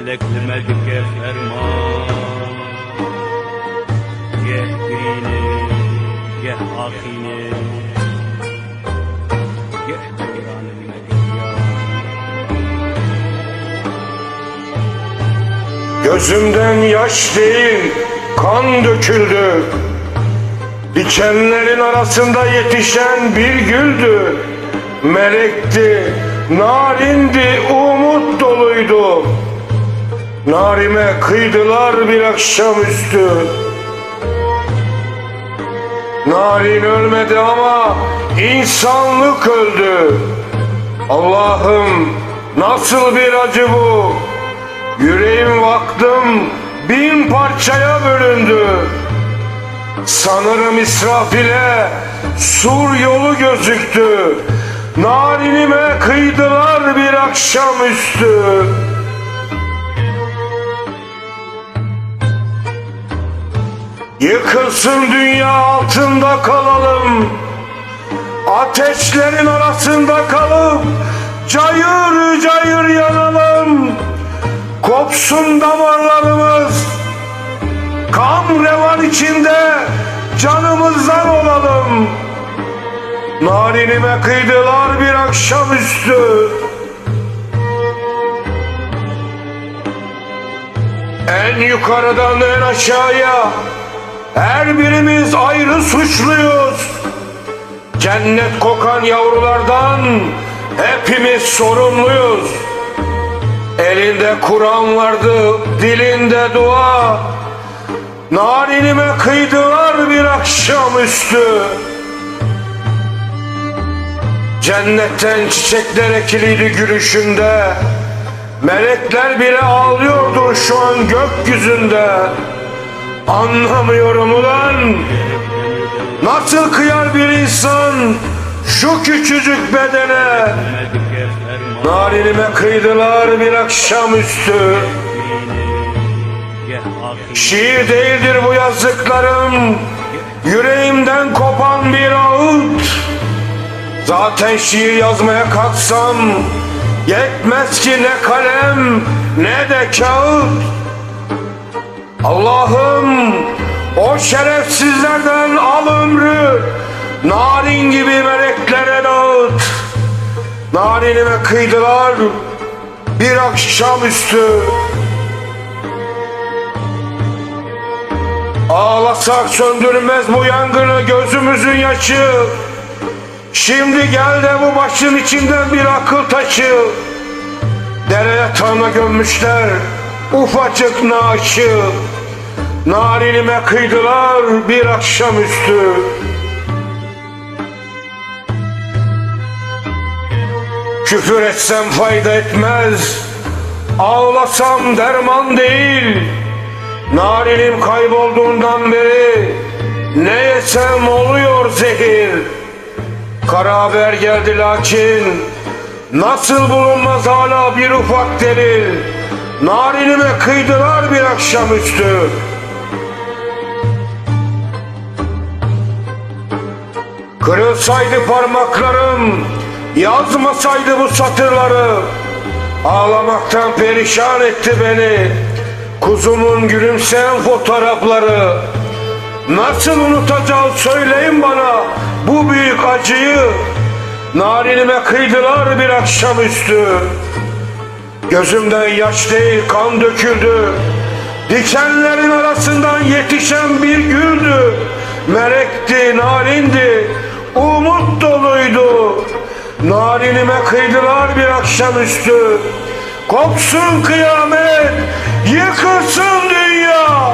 Melike ferman. Geh birine Geh ahine Geh devranı medya Gözümden yaş değil kan döküldü. Dikenlerin arasında yetişen bir güldü. Melekti, narindi, umut doluydu Narime kıydılar bir akşamüstü Narin ölmedi ama insanlık öldü. Allah'ım nasıl bir acı bu? Yüreğim vaktım bin parçaya bölündü. Sanırım İsrafil'e sur yolu gözüktü. Narinime kıydılar bir akşamüstü Yıkılsın dünya altında kalalım. Ateşlerin arasında kalıp Cayır cayır yanalım. Kopsun damarlarımız. Kan revan içinde Canımızdan olalım. Narinime kıydılar bir akşamüstü. En yukarıdan en aşağıya Her birimiz ayrı suçluyuz Cennet kokan yavrulardan hepimiz sorumluyuz. Elinde Kur'an vardı, dilinde dua. Narinime kıydılar bir akşamüstü. Cennetten çiçekler ekiliydi gülüşünde. Melekler bile ağlıyordur şu an gökyüzünde. Anlamıyorum ulan. Nasıl kıyar bir insan şu küçücük bedene? Narinime kıydılar bir akşamüstü. Şiir değildir bu yazdıklarım. Yüreğimden kopan bir ağıt. Zaten şiir yazmaya kalksam yetmez ki ne kalem ne de kağıt. Allah'ım o şerefsizlerden al ömrü narin gibi meleklere dağıt. Narinime kıydılar bir akşamüstü. Ağlasak söndürmez bu yangını gözümüzün yaşı. Şimdi gel de bu başın içinden bir akıl taşı. Dere yatağına gömmüşler ufacık naaşı. Narinime kıydılar bir akşamüstü. Küfür etsem fayda etmez. Ağlasam derman değil. Narinim kaybolduğundan beri ne yesem oluyor zehir. Kara haber geldi lakin nasıl bulunmaz hala bir ufak delil. Narinime kıydılar bir akşamüstü. Kırılsaydı parmaklarım, yazmasaydı bu satırları. Ağlamaktan perişan etti beni. Kuzumun gülümseyen fotoğrafları. Nasıl unutacağım söyleyin bana bu büyük acıyı. Narinime kıydılar bir akşamüstü. Gözümden yaş değil kan döküldü. Dikenlerin arasından yetişen bir güldü. Melekti, narindi. Narinime kıydılar bir akşamüstü. Kopsun kıyamet, yıkılsın dünya.